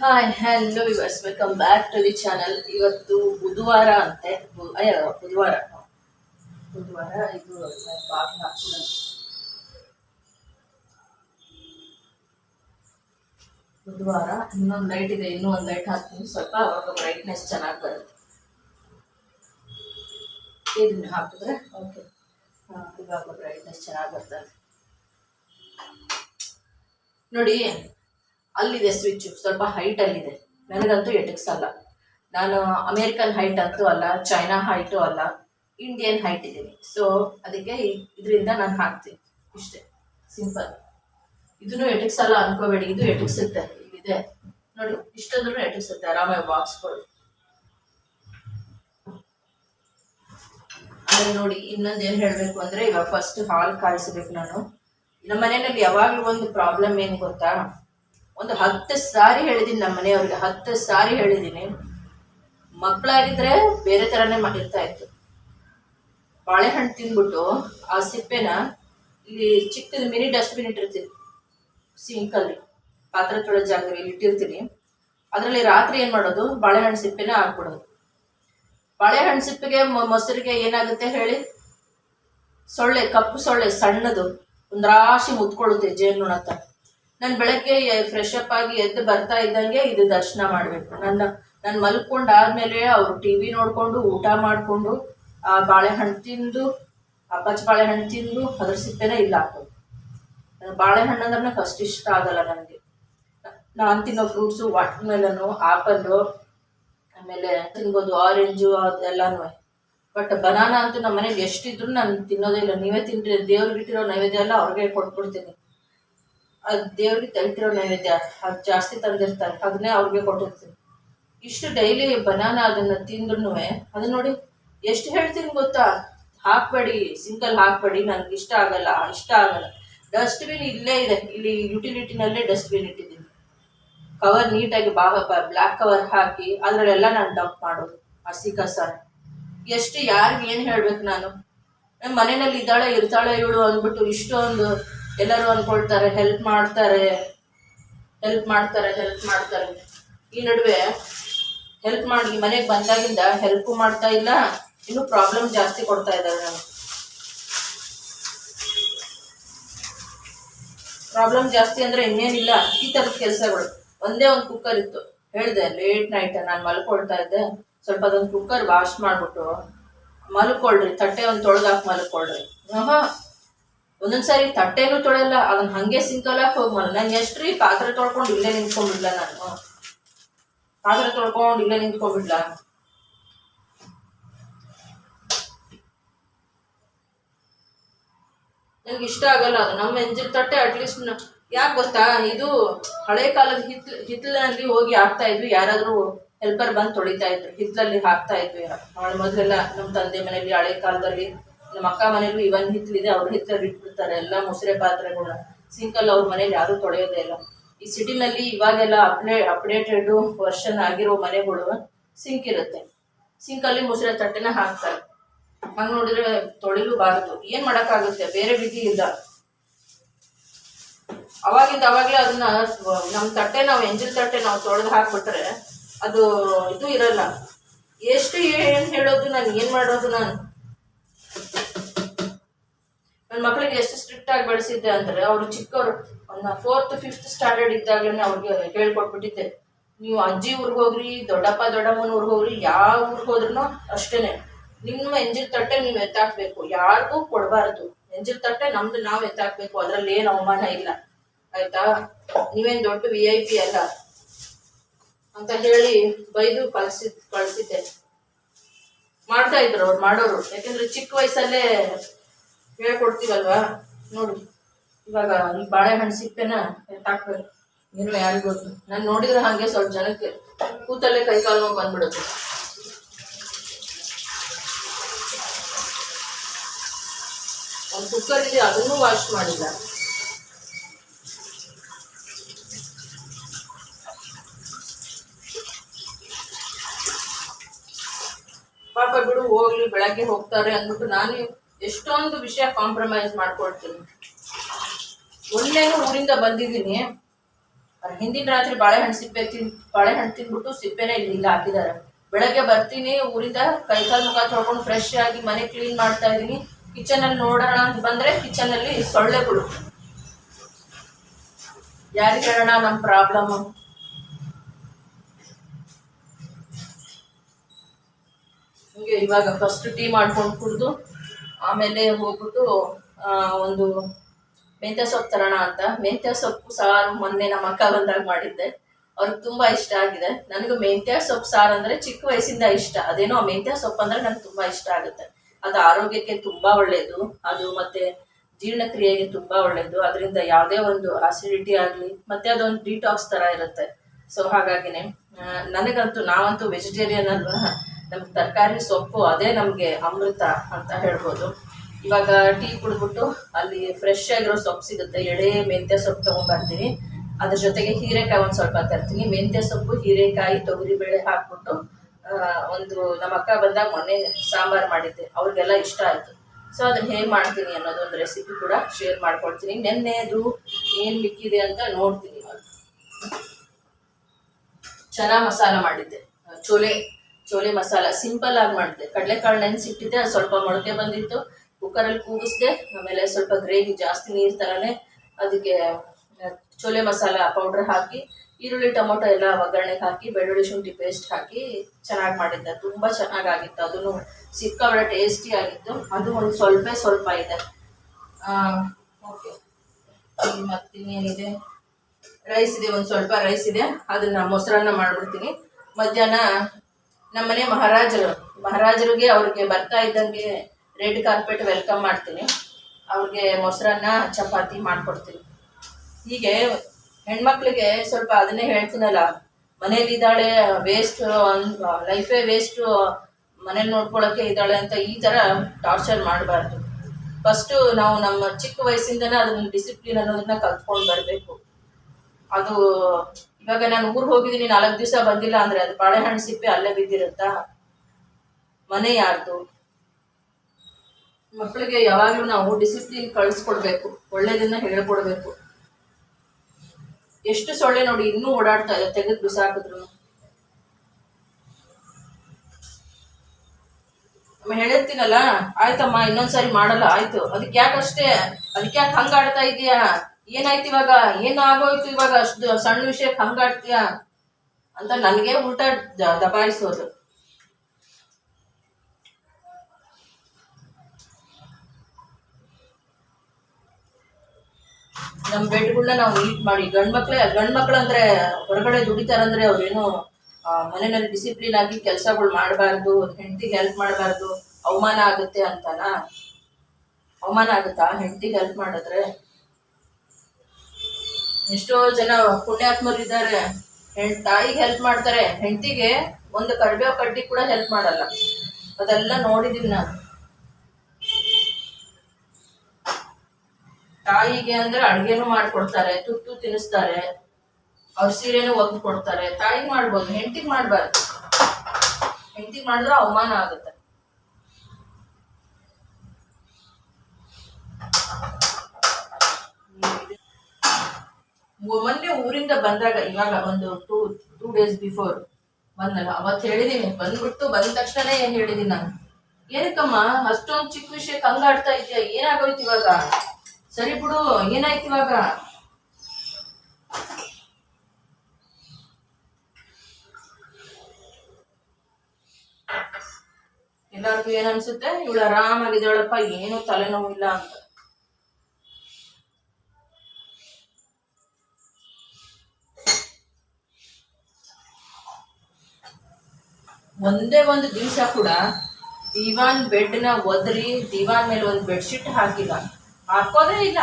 Hi hello viewers welcome back to the channel ಇವತ್ತು ಬುಧವಾರ ಅಂತೆ. ಅಯ್ಯೋ, ಬುಧವಾರ. ಬುಧವಾರ, ಇದು ಬಾಗಿಲು ಹಾಕ್ತೀನಿ ಬುಧವಾರ, ಇನ್ನೊಂದು ಲೈಟ್ ಇದೆ, ಇನ್ನೂ ಒಂದು ಲೈಟ್ ಹಾಕ್ತೀನಿ. ಸ್ವಲ್ಪ ಅವಾಗ ಬ್ರೈಟ್ನೆಸ್ ಚೆನ್ನಾಗಿ ಬರುತ್ತೆ. ಇದನ್ನ ಹಾಕಿದ್ರೆ ಓಕೆ ಇವಾಗ ಬ್ರೈಟ್ನೆಸ್ ಚೆನ್ನಾಗಿ ಬರ್ತದೆ. ನೋಡಿ ಅಲ್ಲಿದೆ ಸ್ವಿಚ್ ಸ್ವಲ್ಪ ಹೈಟ್ ಅಲ್ಲಿದೆ. ನನಗಂತೂ ಎಟಕ್ಸಲ್ಲ ನಾನು ಅಮೇರಿಕನ್ ಹೈಟ್ ಅಂತೂ ಅಲ್ಲ ಚೈನಾ ಹೈಟು ಅಲ್ಲ ಇಂಡಿಯನ್ ಹೈಟ್ ಇದ್ದೀನಿ. ಸೊ ಅದಕ್ಕೆ ಇದರಿಂದ ನಾನು ಹಾಕ್ತೀನಿ. ಇಷ್ಟೇ. ಸಿಂಪಲ್ ಇದನ್ನು ಎಟಕ್ಸಲ್ಲ ಅನ್ಕೋಬೇಡಿ. ಇದು ಎಟಕ್ಸುತ್ತೆ ಇಲ್ಲಿದೆ. ನೋಡಿ ಇಷ್ಟಂದ್ರೂ ಎಟಕ್ಸುತ್ತೆ ಆರಾಮಾಗಿ ಬಾಕ್ಸ್ಗಳು ಆಮೇಲೆ ನೋಡಿ, ಇನ್ನೊಂದು ಏನು ಹೇಳಬೇಕು ಅಂದರೆ ಇವಾಗ ಫಸ್ಟ್ ಹಾಲು ಕಾಯಿಸ್ಬೇಕು ನಾನು. ನಮ್ಮ ಮನೆಯಲ್ಲಿ ಯಾವಾಗಲೂ ಒಂದು ಪ್ರಾಬ್ಲಮ್ ಏನು ಗೊತ್ತಾ? ಒಂದು ಹತ್ತು ಸಾರಿ ಹೇಳಿದ್ದೀನಿ ನಮ್ಮ ಮನೆಯವ್ರಿಗೆ, ಹತ್ತು ಸಾರಿ ಹೇಳಿದ್ದೀನಿ ಮಕ್ಕಳಾಗಿದ್ರೆ ಬೇರೆ ಥರನೇ ಮಾಡಿರ್ತಾ ಇತ್ತು. ಬಾಳೆಹಣ್ಣು ತಿಂದ್ಬಿಟ್ಟು ಆ ಸಿಪ್ಪೆನ ಇಲ್ಲಿ ಚಿಕ್ಕದ ಮಿನಿ ಡಸ್ಟ್ಬಿನ್ ಇಟ್ಟಿರ್ತೀನಿ, ಸಿಂಕಲ್ಲಿ. ಪಾತ್ರೆ ತೊಳೆ ಜಾಗದಲ್ಲಿ ಇಟ್ಟಿರ್ತೀನಿ. ಅದರಲ್ಲಿ ರಾತ್ರಿ ಏನು ಮಾಡೋದು? ಬಾಳೆಹಣ್ಣು ಸಿಪ್ಪೆನ ಹಾಕ್ಬಿಡೋದು. ಬಾಳೆಹಣ್ಣು ಸಿಪ್ಪೆಗೆ ಮೊಸರಿಗೆ ಏನಾಗುತ್ತೆ ಹೇಳಿ? ಸೊಳ್ಳೆ, ಕಪ್ಪು ಸೊಳ್ಳೆ ಸಣ್ಣದು. ಒಂದು ರಾಶಿ ಮುತ್ಕೊಳ್ಳುತ್ತೆ ಜೇನು ಹತ್ರ. ನಾನು ಬೆಳಗ್ಗೆ ಫ್ರೆಶ್ ಅಪ್ ಆಗಿ ಎದ್ದು ಬರ್ತಾ ಇದ್ದಂಗೆ ಇದು ದರ್ಶನ ಮಾಡಬೇಕು. ನನ್ನ, ನಾನು ಮಲ್ಕೊಂಡಾದ್ಮೇಲೆ ಅವರು ಟಿ ವಿ ನೋಡಿಕೊಂಡು, ಊಟ ಮಾಡಿಕೊಂಡು, ಆ ಬಾಳೆಹಣ್ಣು ತಿಂದು, ಆ ಪಚ್ಚ ಬಾಳೆಹಣ್ಣು ತಿಂದು ಅದ್ರ ಸಿಪ್ಪೆನ ಇಲ್ಲ ಹಾಕೋದು ಬಾಳೆಹಣ್ಣು ಅಂದ್ರೆ ಫಸ್ಟ್ ಇಷ್ಟ ಆಗಲ್ಲ ನನಗೆ ನಾನು ತಿನ್ನೋ ಫ್ರೂಟ್ಸು ವಾಟರ್ ಮೆಲನು ಆಪಲ್ಲು, ಆಮೇಲೆ ತಿನ್ಬೋದು ಆರೆಂಜು ಅದೆಲ್ಲನೂ ಬಟ್ ಬನಾನ ಅಂತೂ ನಮ್ಮ ಮನೇಲಿ ಎಷ್ಟಿದ್ರು ನಾನು ತಿನ್ನೋದೇ ಇಲ್ಲ. ನೀವೇ ತಿನ್ರಿ ದೇವ್ರಿಗೆ ಇಟ್ಟಿರೋ ನೈವೇದ್ಯ ಎಲ್ಲ ಅವ್ರಿಗೆ ಕೊಟ್ಬಿಡ್ತೀನಿ. ಅದು ದೇವ್ರಿಗೆ ತೆಗಿತಿರೋ ನೈವೇದ್ಯ, ಅದು ಜಾಸ್ತಿ ತಂದಿರ್ತಾರೆ ಅದನ್ನೇ ಅವ್ರಿಗೆ ಕೊಟ್ಟಿರ್ತೀನಿ ಇಷ್ಟು ಡೈಲಿ ಬನಾನ ಅದನ್ನು ತಿಂದ್ರೂ ಅದು ನೋಡಿ ಎಷ್ಟು ಹೇಳ್ತೀನಿ ಗೊತ್ತಾ? ಹಾಕ್ಬೇಡಿ ಸಿಂಗಲ್ ಹಾಕ್ಬೇಡಿ ನನಗೆ ಇಷ್ಟ ಆಗಲ್ಲ ಇಷ್ಟ ಆಗಲ್ಲ. ಡಸ್ಟ್ಬಿನ್ ಇಲ್ಲೇ ಇದೆ, ಇಲ್ಲಿ ಯುಟಿಲಿಟಿನಲ್ಲೇ ಡಸ್ಟ್ಬಿನ್ ಇಟ್ಟಿದ್ದೀನಿ. ಕವರ್ ನೀಟಾಗಿ ಭಾಗ ಬ್ಲ್ಯಾಕ್ ಕವರ್ ಹಾಕಿ, ಅದರಲ್ಲೆಲ್ಲ ನಾನು ಡಂಪ್ ಮಾಡೋದು, ಹಸಿ ಕಸ ಎಷ್ಟು ಯಾರಿಗೆ ಏನು ಹೇಳ್ಬೇಕು ನಾನು? ಮನೆಯಲ್ಲಿ ಇದ್ದಾಳೆ, ಇರ್ತಾಳೆ, ಇವಳು ಅಂದ್ಬಿಟ್ಟು ಇಷ್ಟೊಂದು ಎಲ್ಲರೂ ಅನ್ಕೊಳ್ತಾರೆ ಹೆಲ್ಪ್ ಮಾಡ್ತಾರೆ ಹೆಲ್ಪ್ ಮಾಡ್ತಾರೆ ಹೆಲ್ಪ್ ಮಾಡ್ತಾರೆ. ಈ ನಡುವೆ ಹೆಲ್ಪ್ ಮಾಡಿ ಮನೆಗೆ ಬಂದಾಗಿಂದ ಹೆಲ್ಪು ಮಾಡ್ತಾ ಇಲ್ಲ, ಇನ್ನೂ ಪ್ರಾಬ್ಲಮ್ ಜಾಸ್ತಿ ಕೊಡ್ತಾ ಇದ್ದಾರೆ ನಾನು ಪ್ರಾಬ್ಲಮ್ ಜಾಸ್ತಿ ಅಂದ್ರೆ ಇನ್ನೇನಿಲ್ಲ, ಈ ಥರದ ಕೆಲಸಗಳು. ಒಂದೇ ಒಂದು ಕುಕ್ಕರ್ ಇತ್ತು. ಹೇಳಿದೆ ಲೇಟ್ ನೈಟ್ ನಾನು ಮಲ್ಕೊಳ್ತಾ ಇದ್ದೆ. ಸ್ವಲ್ಪ ಅದೊಂದು ಕುಕ್ಕರ್ ವಾಶ್ ಮಾಡಿಬಿಟ್ಟು ಮಲ್ಕೊಳ್ರಿ, ತಟ್ಟೆ ಒಂದು ತೊಳೆದಾಕಿ ಮಲ್ಕೊಳ್ರಿ. ಆಹಾ ಒಂದೊಂದ್ಸಾರಿ ತಟ್ಟೆನೂ ತೊಳೆಯಲ್ಲ ಅದನ್ನ ಹಂಗೆ ಸಿಂಕಲಾಕ್ ಹೋಗಿ ನಾನು ಎಷ್ಟ್ರೀ ಪಾತ್ರೆ ತೊಳ್ಕೊಂಡು ಇಲ್ಲೇ ನಿಂತ್ಕೊಂಡ್ಬಿಡ್ಲ ನಾನು. ಪಾತ್ರೆ ತೊಳ್ಕೊಂಡು ಇಲ್ಲೇ ನಿಂತ್ಕೊಂಡ್ಬಿಡ್ಲ. ನನಗೆ ಇಷ್ಟ ಆಗಲ್ಲ ಅದು. ನಮ್ಮ ಎಂಜಿನ್ ತಟ್ಟೆ ಅಟ್ಲೀಸ್ಟ್ ಯಾಕೆ ಗೊತ್ತಾ? ಇದು ಹಳೆ ಕಾಲದ ಹಿತ್ ಹಿತ್ಲಲ್ಲಿ ಹೋಗಿ ಹಾಕ್ತಾ ಇದ್ವಿ. ಯಾರಾದರೂ ಹೆಲ್ಪರ್ ಬಂದು ತೊಳಿತಾ ಇದ್ರು. ಹಿತ್ಲಲ್ಲಿ ಹಾಕ್ತಾ ಇದ್ವಿ. ಮೊದಲೆಲ್ಲ ನಮ್ಮ ತಂದೆ ಮನೆಯಲ್ಲಿ ಹಳೆ ಕಾಲದಲ್ಲಿ ನಮ್ಮ ಅಕ್ಕ ಮನೇಲೂ ಇವನ್ ಹಿತ್ಲಿದೆ, ಅವ್ರ ಹಿತ್ಲಲ್ಲಿ ಇಟ್ಬಿಡ್ತಾರೆ, ಎಲ್ಲ ಮೊಸರೆ ಪಾತ್ರೆಗಳನ್ನ ಸಿಂಕಲ್ಲಿ ಅವ್ರ ಮನೇಲಿ ಯಾರು ತೊಳೆಯೋದೇ ಇಲ್ಲ. ಈ ಸಿಟಿನಲ್ಲಿ ಇವಾಗೆಲ್ಲ ಅಪ್ಡೇ ಅಪ್ಡೇಟೆಡ್ ವರ್ಷನ್ ಆಗಿರೋ ಮನೆಗಳು ಸಿಂಕ್ ಇರುತ್ತೆ. ಸಿಂಕಲ್ಲಿ ಮೊಸರೆ ತಟ್ಟೆನ ಹಾಕ್ತಾರೆ. ಹಂಗೆ ನೋಡಿದ್ರೆ ತೊಳಿಲೂಬಾರದು. ಏನ್ ಮಾಡಕ್ಕಾಗುತ್ತೆ? ಬೇರೆ ವಿಧಿ ಇಲ್ಲ. ಅವಾಗಿಂದ ಅವಾಗಲೇ ಅದನ್ನ ನಮ್ಮ ತಟ್ಟೆ, ನಾವು ಎಂಜಿಲ್ ತಟ್ಟೆ ನಾವು ತೊಳೆದು ಹಾಕ್ಬಿಟ್ರೆ ಅದು ಇದು ಇರಲ್ಲ. ಎಷ್ಟು ಏನ್ ಹೇಳೋದು ನಾನು, ಏನ್ ಮಾಡೋದು ನಾನು? ನನ್ನ ಮಕ್ಕಳಿಗೆ ಎಷ್ಟು ಸ್ಟ್ರಿಕ್ಟ್ ಆಗಿ ಬೆಳೆಸಿದ್ದೆ ಅಂದ್ರೆ ಅವರು ಚಿಕ್ಕವರು, ಒಂದು ಫೋರ್ತ್ ಫಿಫ್ತ್ ಸ್ಟ್ಯಾಂಡರ್ಡ್ ಇದ್ದಾಗಲೇ ಅವ್ರಿಗೆ ಹೇಳ್ಕೊಟ್ಬಿಟ್ಟಿದ್ದೆ. ನೀವು ಅಜ್ಜಿ ಊರಿಗೆ ಹೋಗ್ರಿ, ದೊಡ್ಡಪ್ಪ, ದೊಡ್ಡಮ್ಮನ ಊರಿಗೆ ಹೋಗ್ರಿ, ಯಾವ ಊರಿಗೆ ಹೋದ್ರೂ ಅಷ್ಟೇನೆ. ನಿಮ್ಮ ಎಂಜಿಲ್ ತಟ್ಟೆ ನೀವು ಎತ್ತಾಕ್ಬೇಕು, ಯಾರಿಗೂ ಕೊಡಬಾರ್ದು. ಎಂಜಿಲ್ ತಟ್ಟೆ ನಮ್ದು, ನಾವು ಎತ್ತಾಕ್ಬೇಕು, ಅದ್ರಲ್ಲಿ ಏನು ಅವಮಾನ ಇಲ್ಲ. ಆಯ್ತಾ? ನೀವೇನು ದೊಡ್ಡ ವಿ ಐ ಪಿ ಅಲ್ಲ ಅಂತ ಹೇಳಿ ಬೈದು ಕಳಿಸಿದ್ ಕಳ್ಸಿದ್ದೆ. ಮಾಡ್ತಾ ಇದ್ರು ಅವ್ರು ಮಾಡೋರು. ಯಾಕಂದ್ರೆ ಚಿಕ್ಕ ವಯಸ್ಸಲ್ಲೇ ಹೇಳ್ಕೊಡ್ತೀವಲ್ವಾ? ನೋಡಿ, ಇವಾಗ ಈ ಬಾಳೆಹಣ್ಣು ಸಿಪ್ಪೆನ ಎತ್ತಾಕ್ಬೇಕು ಏನು ಯಾರಿಗೂ ನಾನು ನೋಡಿದ್ರೆ ಹಾಗೆ ಸ್ವಲ್ಪ ಜನಕ್ಕೆ ಕೂತಲ್ಲೇ ಕೈ ಕಾಲು ನೋವು ಬಂದ್ಬಿಡುತ್ತೆ. ಒಂದು ಕುಕ್ಕರ್ ಇದೆ ಅದನ್ನು ವಾಶ್ ಮಾಡಿಲ್ಲ ಪಾಪ ಬೆಳಗ್ಗೆ ಹೋಗ್ತಾರೆ ಅಂದ್ಬಿಟ್ಟು ನಾನು ಎಷ್ಟೊಂದು ವಿಷಯ ಕಾಂಪ್ರಮೈಸ್ ಮಾಡ್ಕೊಳ್ತೀನಿ. ಮೊನ್ನೆನೂ ಊರಿಂದ ಬಂದಿದ್ದೀನಿ ಹಿಂದಿನ ರಾತ್ರಿ ಬಾಳೆಹಣ್ಣು ಸಿಪ್ಪೆ ತಿನ್, ಬಾಳೆಹಣ್ಣು ತಿನ್ಬಿಟ್ಟು ಸಿಪ್ಪೆನೇ ಇಲ್ಲಿ ಇಲ್ಲ ಹಾಕಿದ್ದಾರೆ. ಬೆಳಗ್ಗೆ ಬರ್ತೀನಿ, ಊರಿಂದ ಕೈಕಾಲು ಮುಖ ತೊಳ್ಕೊಂಡು ಫ್ರೆಶ್ ಆಗಿ ಮನೆ ಕ್ಲೀನ್ ಮಾಡ್ತಾ ಇದ್ದೀನಿ. ಕಿಚನ್ ಅಲ್ಲಿ ನೋಡೋಣ ಅಂತ ಬಂದ್ರೆ ಕಿಚನ್ ಅಲ್ಲಿ ಸೊಳ್ಳೆಗಳು. ಯಾರಿಗೆ ಹೇಳೋಣ ನಮ್ಮ ಪ್ರಾಬ್ಲಮ್ ಹಂಗೆ ಇವಾಗ ಫಸ್ಟ್ ಟೀ ಮಾಡ್ಕೊಂಡು ಕುಡಿದು, ಆಮೇಲೆ ಹೋಗ್ಬಿಟ್ಟು ಒಂದು ಮೆಂತ್ಯ ಸೊಪ್ಪು ತರೋಣ ಅಂತ. ಮೆಂತ್ಯ ಸೊಪ್ಪು ಸಾರು ಮೊನ್ನೆ ನಮ್ಮ ಅಕ್ಕ ಬಂದಾಗ ಮಾಡಿದ್ದೆ. ಅವ್ರಿಗೆ ತುಂಬ ಇಷ್ಟ ಆಗಿದೆ. ನನಗೂ ಮೆಂತ್ಯ ಸೊಪ್ಪು ಸಾರು ಅಂದರೆ ಚಿಕ್ಕ ವಯಸ್ಸಿಂದ ಇಷ್ಟ. ಅದೇನೋ ಮೆಂತ್ಯ ಸೊಪ್ಪು ಅಂದರೆ ನಂಗೆ ತುಂಬ ಇಷ್ಟ ಆಗುತ್ತೆ. ಅದು ಆರೋಗ್ಯಕ್ಕೆ ತುಂಬ ಒಳ್ಳೆಯದು ಅದು ಮತ್ತು ಜೀರ್ಣಕ್ರಿಯೆಗೆ ತುಂಬ ಒಳ್ಳೇದು. ಅದರಿಂದ ಯಾವುದೇ ಒಂದು ಆಸಿಡಿಟಿ ಆಗಲಿ, ಮತ್ತು ಅದೊಂದು ಡಿಟಾಕ್ಸ್ ಥರ ಇರುತ್ತೆ. ಸೊ ಹಾಗಾಗಿನೇ ನನಗಂತೂ ನಾವಂತೂ ವೆಜಿಟೇರಿಯನ್ ಅಲ್ವಾ? ನಮ್ಗೆ ತರಕಾರಿ ಸೊಪ್ಪು ಅದೇ ನಮಗೆ ಅಮೃತ ಅಂತ ಹೇಳ್ಬೋದು. ಇವಾಗ ಟೀ ಕುಡಿದ್ಬಿಟ್ಟು ಅಲ್ಲಿ ಫ್ರೆಶ್ ಆಗಿರೋ ಸೊಪ್ಪು ಸಿಗುತ್ತೆ. ಎಳೆ, ಮೆಂತ್ಯ ಸೊಪ್ಪು ತೊಗೊಂಡ್ಬರ್ತೀನಿ ಅದ್ರ ಜೊತೆಗೆ ಹೀರೆಕಾಯಿ ಒಂದು ಸ್ವಲ್ಪ ತರ್ತೀನಿ. ಮೆಂತ್ಯ ಸೊಪ್ಪು, ಹೀರೆಕಾಯಿ, ತೊಗರಿಬೇಳೆ ಹಾಕ್ಬಿಟ್ಟು ಒಂದು ನಮ್ಮ ಅಕ್ಕ ಬಂದಾಗ ಮೊನ್ನೆ ಸಾಂಬಾರು ಮಾಡಿದ್ದೆ. ಅವ್ರಿಗೆಲ್ಲ ಇಷ್ಟ ಆಯಿತು. ಸೊ ಅದನ್ನ ಹೇಗೆ ಮಾಡ್ತೀನಿ ಅನ್ನೋದು ಒಂದು ರೆಸಿಪಿ ಕೂಡ ಶೇರ್ ಮಾಡ್ಕೊಳ್ತೀನಿ ನೆನ್ನೆದು ಏನು ಮಿಕ್ಕಿದೆ ಅಂತ ನೋಡ್ತೀನಿ ಚನಾ ಮಸಾಲ ಮಾಡಿದ್ದೆ. ಚೋಲೆ ಚೋಲೆ ಮಸಾಲ ಸಿಂಪಲ್ ಆಗಿ ಮಾಡಿದೆ. ಕಡಲೆಕಾಳು ನೆನೆಸಿಟ್ಟಿದ್ದೆ, ಅದು ಸ್ವಲ್ಪ ಮೊಳಕೆ ಬಂದಿತ್ತು. ಕುಕ್ಕರಲ್ಲಿ ಕೂಗಿಸ್ದೆ, ಆಮೇಲೆ ಸ್ವಲ್ಪ ಗ್ರೇವಿ ಜಾಸ್ತಿ ನೀರು ಥರನೇ ಅದಕ್ಕೆ ಚೋಲೆ ಮಸಾಲ ಪೌಡ್ರ್ ಹಾಕಿ, ಈರುಳ್ಳಿ, ಟೊಮೊಟೊ ಎಲ್ಲ ಒಗ್ಗರಣೆಗೆ ಹಾಕಿ, ಬೆಳ್ಳುಳ್ಳಿ ಶುಂಠಿ ಪೇಸ್ಟ್ ಹಾಕಿ ಚೆನ್ನಾಗಿ ಮಾಡಿದ್ದೆ. ತುಂಬ ಚೆನ್ನಾಗಾಗಿತ್ತು. ಅದನ್ನು ಸಿಕ್ಕಾಬಳೆ ಟೇಸ್ಟಿ ಆಗಿತ್ತು. ಅದು ಒಂದು ಸ್ವಲ್ಪ ಸ್ವಲ್ಪ ಇದೆ. ಓಕೆ. ಮತ್ತಿನ್ನೇನಿದೆ? ರೈಸ್ ಇದೆ, ಒಂದು ಸ್ವಲ್ಪ ರೈಸ್ ಇದೆ. ಅದನ್ನ ಮೊಸರನ್ನ ಮಾಡಿಬಿಡ್ತೀನಿ. ಮಧ್ಯಾಹ್ನ ನಮ್ಮನೆ ಮಹಾರಾಜರು. ಮಹಾರಾಜರಿಗೆ ಅವ್ರಿಗೆ ಬರ್ತಾ ಇದ್ದಂಗೆ ರೆಡ್ ಕಾರ್ಪೆಟ್ ವೆಲ್ಕಮ್ ಮಾಡ್ತೀನಿ. ಅವ್ರಿಗೆ ಮೊಸರನ್ನ, ಚಪಾತಿ ಮಾಡ್ಕೊಡ್ತೀನಿ. ಹೀಗೆ ಹೆಣ್ಮಕ್ಳಿಗೆ ಸ್ವಲ್ಪ ಅದನ್ನೇ ಹೇಳ್ತೀನಲ್ಲ, ಮನೇಲಿ ಇದ್ದಾಳೆ ವೇಸ್ಟ್ ಲೈಫೇ ವೇಸ್ಟು ಮನೇಲಿ ನೋಡ್ಕೊಳಕ್ಕೆ ಇದ್ದಾಳೆ ಅಂತ ಈ ಥರ ಟಾರ್ಚರ್ ಮಾಡಬಾರ್ದು. ಫಸ್ಟು ನಾವು ನಮ್ಮ ಚಿಕ್ಕ ವಯಸ್ಸಿಂದನೇ ಅದನ್ನ ಡಿಸಿಪ್ಲಿನ್ ಅನ್ನೋದನ್ನ ಕಲ್ತ್ಕೊಂಡು ಬರಬೇಕು. ಅದು ಇವಾಗ ನಾನು ಊರ್ ಹೋಗಿದ್ದೀನಿ, ನಾಲ್ಕು ದಿವಸ ಬಂದಿಲ್ಲ ಅಂದ್ರೆ ಅದು ಬಾಳೆಹಣ್ಣು ಸಿಪ್ಪೆ ಅಲ್ಲೇ ಬಿದ್ದಿರುತ್ತಾ? ಮನೆ ಯಾರ್ದು? ಮಕ್ಕಳಿಗೆ ಯಾವಾಗಲೂ ನಾವು ಡಿಸಿಪ್ಲಿನ್ ಕಳಿಸ್ಕೊಡ್ಬೇಕು, ಒಳ್ಳೇದನ್ನ ಹೇಳ್ಕೊಡ್ಬೇಕು. ಎಷ್ಟು ಸೊಳ್ಳೆ ನೋಡಿ ಇನ್ನೂ ಓಡಾಡ್ತಾ ಇದೆ ತೆಗೆದು ಬಿಸಾಕಿದ್ರು ಹೇಳಿರ್ತೀನಲ್ಲ ಆಯ್ತಮ್ಮ, ಇನ್ನೊಂದ್ಸರಿ ಮಾಡಲ್ಲ, ಆಯ್ತು. ಅದಕ್ಕೆ ಯಾಕಷ್ಟೇ ಅದಕ್ಕೆ ಯಾಕೆ ಹಂಗಾಡ್ತಾ ಇದೀಯಾ? ಏನಾಯ್ತು ಇವಾಗ? ಏನು ಆಗೋಯ್ತು ಇವಾಗ? ಅಷ್ಟು ಸಣ್ಣ ವಿಷಯಕ್ಕೆ ಹಂಗಾಡ್ತೀಯ? ಅಂತ ನನಗೆ ಉಲ್ಟಾ ದಬಾಯಿಸೋದು. ನಮ್ಮ ಬೆಡ್ಗಳನ್ನ ನಾವು ನೀಟ್ ಮಾಡಿ, ಗಂಡ್ ಮಕ್ಳೇ, ಗಂಡ್ ಮಕ್ಳು ಅಂದ್ರೆ ಹೊರಗಡೆ ದುಡಿತಾರಂದ್ರೆ ಅವ್ರೇನು ಮನೆಯಲ್ಲಿ ಡಿಸಿಪ್ಲಿನ್ ಆಗಿ ಕೆಲಸಗಳು ಮಾಡಬಾರ್ದು, ಹೆಂಡತಿಗೆ ಹೆಲ್ಪ್ ಮಾಡಬಾರ್ದು, ಅವಮಾನ ಆಗುತ್ತೆ ಅಂತನಾ? ಅವಮಾನ ಆಗುತ್ತಾ ಹೆಂಡತಿಗೆ ಹೆಲ್ಪ್ ಮಾಡಿದ್ರೆ? ಎಷ್ಟೋ ಜನ ಪುಣ್ಯಾತ್ಮರು ಇದ್ದಾರೆ. ಹೆಣ್ ತಾಯಿಗೆ ಹೆಲ್ಪ್ ಮಾಡ್ತಾರೆ. ಹೆಂಡತಿಗೆ ಒಂದು ಕರ್ಬೇವು ಕಡ್ಡಿ ಕೂಡ ಹೆಲ್ಪ್ ಮಾಡಲ್ಲ. ಅದೆಲ್ಲ ನೋಡಿದೀನಿ ನಾನು. ತಾಯಿಗೆ ಅಂದ್ರೆ ಅಡ್ಗೆನೂ ಮಾಡ್ಕೊಡ್ತಾರೆ, ತುತ್ತು ತಿನ್ನಿಸ್ತಾರೆ, ಅವ್ರ ಸೀರೆನೂ ಒಗ್ದು ಕೊಡ್ತಾರೆ. ತಾಯಿಗೆ ಮಾಡ್ಬೋದು, ಹೆಂಡತಿಗೆ ಮಾಡ್ಬಾರ್ದು. ಹೆಂಡತಿಗೆ ಮಾಡಿದ್ರೆ ಅವಮಾನ ಆಗುತ್ತೆ. ಮೊನ್ನೆ ಊರಿಂದ ಬಂದಾಗ, ಇವಾಗ ಒಂದು ಟೂ ಟೂ ಡೇಸ್ ಬಿಫೋರ್ ಬಂದಲ್ಲ ಅವತ್ತು ಹೇಳಿದೀನಿ. ಬಂದ್ಬಿಟ್ಟು ಬಂದ ತಕ್ಷಣ ಏನ್ ಹೇಳಿದೀನಿ ನಾನು? ಏನಕ್ಕಮ್ಮ, ಅಷ್ಟೊಂದು ಚಿಕ್ಕ ವಿಷಯ ಕಂಗಾಡ್ತಾ ಇದ್ಯಾ ಏನಾಗೋಯ್ತು ಇವಾಗ? ಸರಿ ಬಿಡು, ಏನಾಯ್ತು ಇವಾಗ? ಎಲ್ಲರಿಗೂ ಏನನ್ಸುತ್ತೆ ಇವಳು ಆರಾಮಾಗಿದ್ದಾಳಪ್ಪ, ಏನು ತಲೆನೋವು ಇಲ್ಲ ಅಂತ. ಒಂದೇ ಒಂದು ದಿವಸ ಕೂಡ ದಿವಾನ್ ಬೆಡ್ನ ಒದರಿ, ದಿವಾನ್ ಮೇಲೆ ಒಂದು ಬೆಡ್ಶೀಟ್ ಹಾಕಿಲ್ಲ. ಹಾಕೋದೇ ಇಲ್ಲ.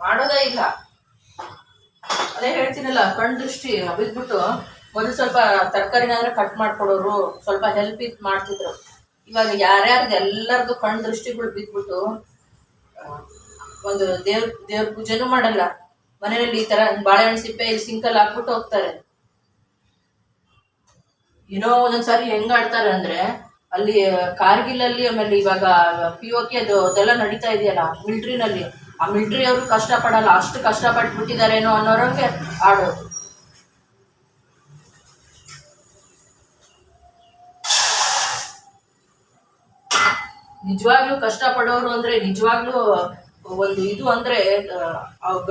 ಮಾಡೋದೇ ಇಲ್ಲ. ಅದೇ ಹೇಳ್ತೀನಲ್ಲ ಕಣ್ದೃಷ್ಟಿ ಬಿದ್ಬಿಟ್ಟು ಮೊದಲು ಸ್ವಲ್ಪ ತರಕಾರಿನಾದ್ರೆ ಕಟ್ ಮಾಡ್ಕೊಡೋರು, ಸ್ವಲ್ಪ ಹೆಲ್ಪ್ ಇದು ಮಾಡ್ತಿದ್ರು. ಇವಾಗ ಯಾರ್ಯಾರ್ದು ಎಲ್ಲರದು ಕಣ್ ದೃಷ್ಟಿಗಳು ಬಿದ್ಬಿಟ್ಟು ಒಂದು ದೇವ್ರ ದೇವ್ರ ಪೂಜೆನೂ ಮಾಡಲ್ಲ. ಮನೆಯಲ್ಲಿ ಈ ಥರ ಬಾಳೆಹಣ್ಣು ಸಿಪ್ಪೆ ಇಲ್ಲಿ ಸಿಂಕಲ್ಲಿ ಹಾಕ್ಬಿಟ್ಟು ಹೋಗ್ತಾರೆ. ಏನೋ ಒಂದೊಂದ್ಸಾರಿ ಹೆಂಗ್ ಆಡ್ತಾರೆ ಅಂದ್ರೆ, ಅಲ್ಲಿ ಕಾರ್ಗಿಲ್ ಅಲ್ಲಿ ಆಮೇಲೆ ಇವಾಗ ಪಿ ಓ ಕೆ ಅದು ಅದೆಲ್ಲ ನಡೀತಾ ಇದೆಯಲ್ಲ ಮಿಲ್ಟ್ರಿನಲ್ಲಿ. ಆ ಮಿಲ್ಟ್ರಿ ಅವರು ಕಷ್ಟಪಡಲ್ಲ, ಅಷ್ಟು ಕಷ್ಟಪಟ್ಬಿಟ್ಟಿದಾರೇನೋ ಅನ್ನೋರಂಗೆ ಆಡೋದು. ನಿಜವಾಗ್ಲೂ ಕಷ್ಟಪಡೋರು ಅಂದ್ರೆ, ನಿಜವಾಗ್ಲೂ ಒಂದು ಇದು ಅಂದ್ರೆ ಅವ್-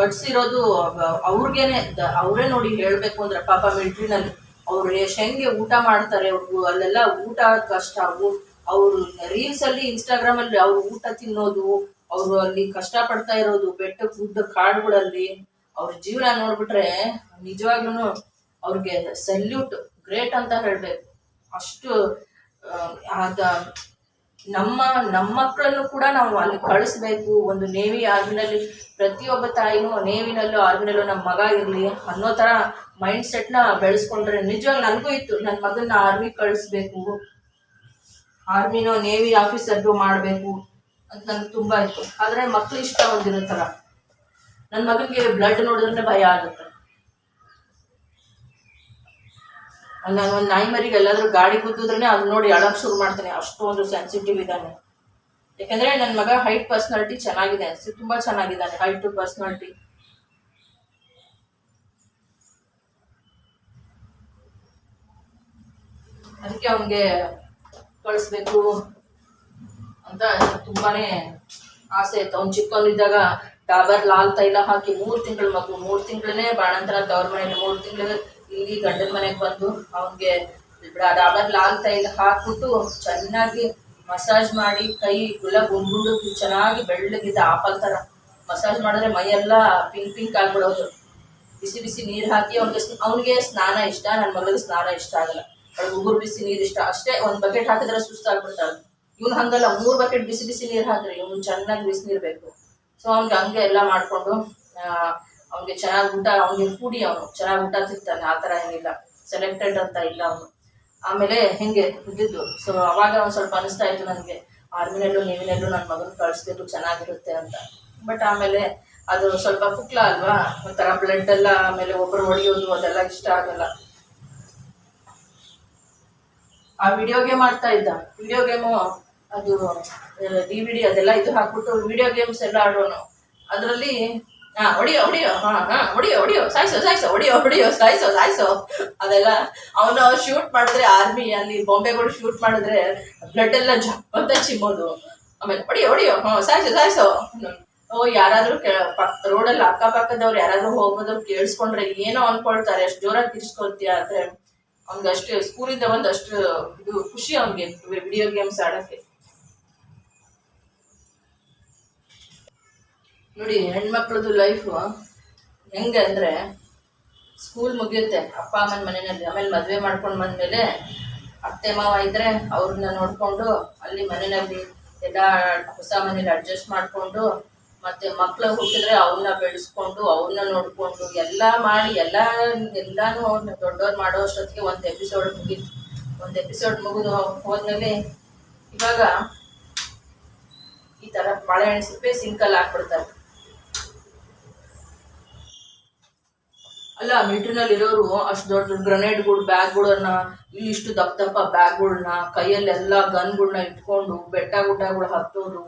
ಅವ್ರಿಗೇನೆ ಅವರೇ ಅವ್ರೇ ನೋಡಿ ಹೇಳ್ಬೇಕು ಅಂದ್ರೆ, ಪಾಪ ಮಿಲ್ಟ್ರಿನಲ್ಲಿ. ಅವ್ರು ಎಷ್ಟು ಹೆಂಗೆ ಊಟ ಮಾಡ್ತಾರೆ ಅಲ್ಲೆಲ್ಲ ಊಟ ಕಷ್ಟ. ಅವರು ರೀಲ್ಸ್ ಅಲ್ಲಿ ಇನ್ಸ್ಟಾಗ್ರಾಮ್ ಅಲ್ಲಿ ಅವ್ರು ಊಟ ತಿನ್ನೋದು, ಅವರು ಅಲ್ಲಿ ಕಷ್ಟ ಪಡ್ತಾ ಇರೋದು, ಬೆಟ್ಟ ಗುಡ್ಡ ಕಾಡುಗಳಲ್ಲಿ, ಅವ್ರ ಜೀವನ ನೋಡ್ಬಿಟ್ರೆ ನಿಜವಾಗ್ಲೂ ಅವ್ರಿಗೆ ಸಲ್ಯೂಟ್ ಗ್ರೇಟ್ ಅಂತ ಹೇಳ್ಬೇಕು. ಅಷ್ಟು ಆದ ನಮ್ಮ ನಮ್ಮ ಮಕ್ಕಳನ್ನು ಕೂಡ ನಾವು ಅಲ್ಲಿ ಕಳಿಸ್ಬೇಕು. ಒಂದು ನೇವಿ ಆರ್ಮಿನಲ್ಲಿ ಪ್ರತಿಯೊಬ್ಬ ತಾಯಿನೂ, ನೇವಿನಲ್ಲೂ ಆರ್ಮಿನಲ್ಲೂ ನಮ್ಮ ಮಗ ಇರಲಿ ಅನ್ನೋ ಥರ ಮೈಂಡ್ ಸೆಟ್ನ ಬೆಳೆಸ್ಕೊಂಡ್ರೆ ನಿಜವಾಗಿ ನನಗೂ ಇತ್ತು. ನನ್ನ ಮಗನ್ನ ಆರ್ಮಿ ಕಳಿಸ್ಬೇಕು ಆರ್ಮಿನೋ ನೇವಿ ಆಫೀಸರ್ಗೂ ಮಾಡಬೇಕು ಅಂತ ನನಗೆ ತುಂಬ ಇತ್ತು. ಆದರೆ ಮಕ್ಳು ಇಷ್ಟ ಒಂದಿರೋ ಥರ ನನ್ನ ಮಗನಿಗೆ ಬ್ಲಡ್ ನೋಡಿದ್ರೆ ಭಯ ಆಗುತ್ತೆ. ನಾನು ಒಂದು ನಾಯಿ ಮರಿಗೆ ಎಲ್ಲಾದ್ರೂ ಗಾಡಿ ಕೂತಿದ್ರೆ ಅದು ನೋಡಿ ಅಳಕ್ ಶುರು ಮಾಡ್ತಾನೆ. ಅಷ್ಟೊಂದು ಸೆನ್ಸಿಟಿವ್ ಇದ್ದಾನೆ. ಯಾಕಂದ್ರೆ ನನ್ನ ಮಗ ಹೈಟ್ ಪರ್ಸ್ನಾಲಿಟಿ ಚೆನ್ನಾಗಿದೆ ಅನ್ಸಿ, ತುಂಬಾ ಚೆನ್ನಾಗಿದ್ದಾನೆ ಹೈಟ್ ಪರ್ಸನಾಲಿಟಿ ಅದಕ್ಕೆ ಅವನಿಗೆ ಕಳಿಸ್ಬೇಕು ಅಂತ ತುಂಬಾನೇ ಆಸೆ ಇತ್ತು. ಅವ್ನು ಚಿಕ್ಕವನಿದ್ದಾಗ ಡಾಬರ್ ಲಾಲ್ ತೈಲ ಹಾಕಿ ಮೂರು ತಿಂಗಳ ಮಗು, ಮೂರು ತಿಂಗಳೇ ಬಾಣಂತರ ತವ್ರ ಮನೆಯಲ್ಲಿ ಮೂರು ತಿಂಗಳು ಇಲ್ಲಿ ಗಂಡನ ಮನೆಗೆ ಬಂದು ಅವನಿಗೆ ಡಾಬರ್ ಲಾಲ್ ತೈಲ ಹಾಕ್ಬಿಟ್ಟು ಚೆನ್ನಾಗಿ ಮಸಾಜ್ ಮಾಡಿ, ಕೈ ಗುಲ ಗುಂಡು ಚೆನ್ನಾಗಿ ಬೆಳ್ಳಗಿದ್ದ ಆಪಲ್ ತರ ಮಸಾಜ್ ಮಾಡಿದ್ರೆ ಮೈಯೆಲ್ಲ ಪಿಂಕ್ ಪಿಂಕ್ ಆಗ್ಬಿಡೋದು. ಬಿಸಿ ಬಿಸಿ ನೀರು ಹಾಕಿ ಅವ್ನಿಗೆ ಅವ್ನಿಗೆ ಸ್ನಾನ ಇಷ್ಟ ನನ್ನ ಮಗಳಿಗೆ ಸ್ನಾನ ಇಷ್ಟ ಆಗಲ್ಲ. ಉಗುರು ಬಿಸಿ ನೀರು ಇಷ್ಟ. ಅಷ್ಟೇ ಒಂದು ಬಕೆಟ್ ಹಾಕಿದ್ರೆ ಸುಸ್ತಾಗ್ಬಿಡ್ತಾಳೆ ಇವ್ನು ಹಂಗಲ್ಲ, ಮೂರು ಬಕೆಟ್ ಬಿಸಿ ಬಿಸಿ ನೀರು ಹಾಕ್ರಿ. ಇವ್ನು ಚೆನ್ನಾಗಿ ಬಿಸಿ ನೀರು ಬೇಕು. ಸೊ ಅವ್ನ್ಗೆ ಹಂಗೆ ಎಲ್ಲ ಮಾಡಿಕೊಂಡು ಅವ್ನಿಗೆ ಚೆನ್ನಾಗಿ ಊಟ ಅವ್ನಿಗೆ ಕೂಡಿ ಅವನು. ಚೆನ್ನಾಗಿ ಊಟ ತಿಂತಾನೆ. ಆ ಥರ ಏನಿಲ್ಲ. ಸೆಲೆಕ್ಟೆಡ್ ಅಂತ ಇಲ್ಲ ಅವನು. ಆಮೇಲೆ ಹೆಂಗೆ ಇದ್ದಿದ್ದು ಸೊ ಅವಾಗ ಒಂದು ಸ್ವಲ್ಪ ಅನಿಸ್ತಾ ಇತ್ತು ನನಗೆ. ಆರ್ಮಿನಲ್ಲೂ ನೀವಿನಲ್ಲೂ ನನ್ನ ಮಗನ ಕಳಿಸ್ಬೇಕು ಚೆನ್ನಾಗಿರುತ್ತೆ ಅಂತ. ಬಟ್ ಆಮೇಲೆ ಅದು ಸ್ವಲ್ಪ ಕುಕ್ಲ ಅಲ್ವಾ? ಒಂಥರ ಬ್ಲಡ್ ಎಲ್ಲ ಆಮೇಲೆ ಒಬ್ಬರು ಹೊಡೆಯೋದು ಅದೆಲ್ಲ ಇಷ್ಟ ಆಗಲ್ಲ. ಆ ವಿಡಿಯೋ ಗೇಮ್ ಆಡ್ತಾ ಇದ್ದ. Video game D V V ಅದೆಲ್ಲ ಇದು ಹಾಕ್ಬಿಟ್ಟು ವಿಡಿಯೋ ಗೇಮ್ಸ್ ಎಲ್ಲ ಆಡೋನು. ಅದರಲ್ಲಿ, ಹಾ, ಹೊಡಿಯೋ ಹೊಡಿಯೋ, ಹಾ ಹಾ, ಹೊಡಿಯೋ ಹೊಡಿಯೋ, ಸಾಯ್ಸೋ ಸಾಯ್ಸೋ, ಹೊಡಿಯೋ ಹೊಡಿಯೋ, ಸಾಯಿಸೋ, ಸಾಯ್ಸೋ. ಅದೆಲ್ಲ ಅವನು ಶೂಟ್ ಮಾಡಿದ್ರೆ ಆರ್ಮಿ ಅಲ್ಲಿ ಬಾಂಬೆಗಳು ಶೂಟ್ ಮಾಡಿದ್ರೆ ಬ್ಲಡ್ ಎಲ್ಲ ಜಪ್ ಅಂತ ಚಿಮ್ಮೋದು. ಆಮೇಲೆ ಹೊಡಿಯೋ ಹೊಡಿಯೋ, ಹಾ, ಸಾಯ್ಸೋ ಸಾಯ್ಸೋ. ಓ, ಯಾರಾದ್ರೂ ರೋಡಲ್ಲಿ ಅಕ್ಕಪಕ್ಕದವ್ರು ಯಾರಾದ್ರೂ ಹೋಗೋದವ್ರು ಕೇಳಿಸ್ಕೊಂಡ್ರೆ ಏನೋ ಅನ್ಕೊಳ್ತಾರೆ, ಎಷ್ಟು ಜೋರಾಗಿ ತಿರ್ಸ್ಕೊಳ್ತೀಯ ಅಂದ್ರೆ ಅವ್ನಿಗೆ ಅಷ್ಟು, ಸ್ಕೂಲಿಂದ ಬಂದು ಅಷ್ಟು ಇದು ಖುಷಿ ಅವ್ನಿಗೆ ವಿಡಿಯೋ ಗೇಮ್ಸ್ ಆಡೋಕ್ಕೆ. ನೋಡಿ, ಹೆಣ್ಮಕ್ಳದ್ದು ಲೈಫು ಹೆಂಗೆ ಅಂದರೆ ಸ್ಕೂಲ್ ಮುಗಿಯುತ್ತೆ. ಅಪ್ಪ ಅಮ್ಮನ ಮನೆಯಲ್ಲಿ, ಆಮೇಲೆ ಮದುವೆ ಮಾಡ್ಕೊಂಡು ಬಂದಮೇಲೆ ಅತ್ತೆ, ಮಾವ ಇದ್ದರೆ ಅವ್ರನ್ನ ನೋಡಿಕೊಂಡು ಅಲ್ಲಿ ಮನೆಯಲ್ಲಿ ಎಲ್ಲ ಹೊಸ ಮನೇಲಿ ಅಡ್ಜಸ್ಟ್ ಮಾಡಿಕೊಂಡು ಮತ್ತು ಮಕ್ಕಳು ಹುಟ್ಟಿದ್ರೆ ಅವ್ರನ್ನ ಬೆಳೆಸ್ಕೊಂಡು, ಅವ್ರನ್ನ ನೋಡಿಕೊಂಡು, ಎಲ್ಲ ಮಾಡಿ, ಎಲ್ಲ ಎಲ್ಲನೂ ಅವ್ರನ್ನ ದೊಡ್ಡವ್ರು ಮಾಡೋ ಅಷ್ಟೊತ್ತಿಗೆ ಒಂದು ಎಪಿಸೋಡ್ ಮುಗೀತು. ಒಂದು ಎಪಿಸೋಡ್ ಮುಗಿದು ಹೋದ್ಮೇಲೆ ಇವಾಗ ಈ ಥರ ಬಾಳೆಹಣ್ಣು ಸಿಪ್ಪೆ ಸಿಂಕಲ್ಲಿ ಹಾಕ್ಬಿಡ್ತಾರೆ. ಅಲ್ಲ ಮಿಲ್ಟ್ರಿನಲ್ಲಿ ಇರೋರು ಅಷ್ಟು ದೊಡ್ಡ ಗ್ರನೇಡ್ಗಳು ಬ್ಯಾಗ್ಗಳನ್ನ ಇಲ್ಲಿಷ್ಟು ದಪ್ಪ ದಪ್ಪ ಬ್ಯಾಗ್ಗಳನ್ನ ಕೈಯಲ್ಲೆಲ್ಲ ಗನ್ಗಳನ್ನ ಇಟ್ಕೊಂಡು ಬೆಟ್ಟ ಗುಡ್ಡಗಳು ಹತ್ತೋದು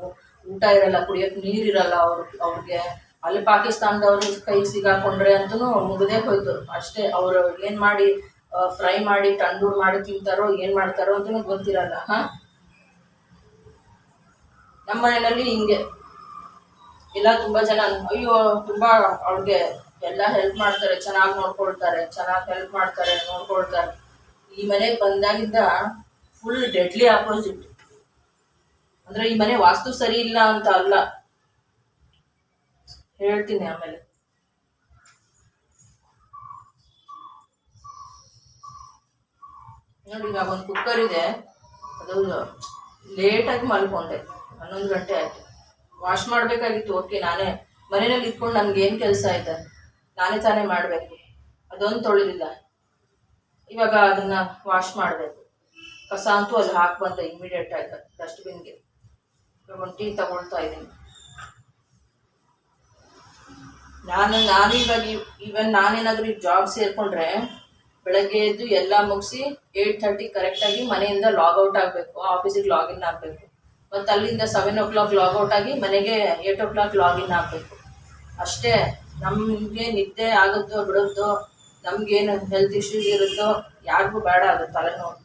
ಊಟ ಇರಲ್ಲ, ಕುಡಿಯೋಕೆ ನೀರಿರಲ್ಲ ಅವ್ರ, ಅವ್ರಿಗೆ. ಅಲ್ಲಿ ಪಾಕಿಸ್ತಾನದವ್ರ ಕೈ ಸಿಗಾಕೊಂಡ್ರೆ ಅಂತೂ ಮುಗದೇ ಹೋಯ್ತು. ಅಷ್ಟೇ, ಅವರು ಏನು ಮಾಡಿ ಫ್ರೈ ಮಾಡಿ, ತಂದೂರ್ ಮಾಡಿ ತಿಂತಾರೋ, ಏನು ಮಾಡ್ತಾರೋ ಅಂತೂ ಗೊತ್ತಿರಲ್ಲ. ಹಾಂ? ನಮ್ಮ ಮನೆಯಲ್ಲಿ ಹಿಂಗೆ. ಎಲ್ಲ ತುಂಬಾ ಜನ, ಅಯ್ಯೋ, ತುಂಬಾ ಅವ್ರಿಗೆ ಎಲ್ಲ ಹೆಲ್ಪ್ ಮಾಡ್ತಾರೆ, ಚೆನ್ನಾಗಿ ನೋಡ್ಕೊಳ್ತಾರೆ, ಚೆನ್ನಾಗಿ ಹೆಲ್ಪ್ ಮಾಡ್ತಾರೆ, ನೋಡ್ಕೊಳ್ತಾರೆ. ಈ ಮನೆಗೆ ಬಂದಾಗಿಂದ ಫುಲ್ ಡೆಡ್ಲಿ ಆಪೋಸಿಟ್ ಅಂದ್ರೆ ಈ ಮನೆ ವಾಸ್ತು ಸರಿ ಇಲ್ಲ ಅಂತ ಅಲ್ಲ. ಹೇಳ್ತೀನಿ ಆಮೇಲೆ. ನೋಡಿ, ಈಗ ಒಂದು ಕುಕ್ಕರ್ ಇದೆ. ಅದು ಲೇಟಾಗಿ ಮಲ್ಕೊಂಡೆ. ಹನ್ನೊಂದು ಗಂಟೆ ಆಯ್ತು. ವಾಶ್ ಮಾಡಬೇಕಾಗಿತ್ತು ಓಕೆ ನಾನೇ. ಮನೆಯಲ್ಲಿ ಇಟ್ಕೊಂಡು ನನ್ಗೆ ಏನು ಕೆಲಸ ಆಯ್ತು ನಾನೇ ತಾನೇ ಮಾಡಬೇಕು. ಅದೊಂದು ತೊಳೆದಿಲ್ಲ. ಇವಾಗ ಅದನ್ನ ವಾಶ್ ಮಾಡಬೇಕು. ಕಸ ಅಂತೂ ಅಲ್ಲಿ ಹಾಕಿ ಬಂದೆ ಇಮಿಡಿಯೇಟ್ ಆಯ್ತು ಡಸ್ಟ್ಬಿನ್ಗೆ ಒಂದು ಟೀ ತಗೊಳ್ತಾ ಇದ್ದೀನಿ. ನಾನು, ನಾನೀವಾಗ ಈವನ್ ನಾನೇನಾದ್ರೂ ಈಗ ಜಾಬ್ ಸೇರ್ಕೊಂಡ್ರೆ ಬೆಳಗ್ಗೆ ಎದ್ದು ಎಲ್ಲ ಮುಗಿಸಿ ಏಯ್ಟ್ ಥರ್ಟಿ ಕರೆಕ್ಟಾಗಿ ಮನೆಯಿಂದ ಲಾಗೌಟ್ ಆಗಬೇಕು ಆಫೀಸಿಗೆ ಲಾಗಿನ್ ಆಗಬೇಕು. ಮತ್ತು ಅಲ್ಲಿಂದ ಸೆವೆನ್ ಓ ಕ್ಲಾಕ್ ಲಾಗೌಟ್ ಆಗಿ ಮನೆಗೆ ಏಟ್ ಓ ಕ್ಲಾಕ್ ಲಾಗಿನ್ ಆಗಬೇಕು. ಅಷ್ಟೇ, ನಮಗೆ ನಿದ್ದೆ ಆಗುತ್ತೋ ಬಿಡುತ್ತೋ, ನಮಗೇನು ಹೆಲ್ತ್ ಇಶ್ಯೂಸ್ ಇರುತ್ತೋ, ಯಾರಿಗೂ ಬೇಡ ಅದು ತಲೆನೋವು.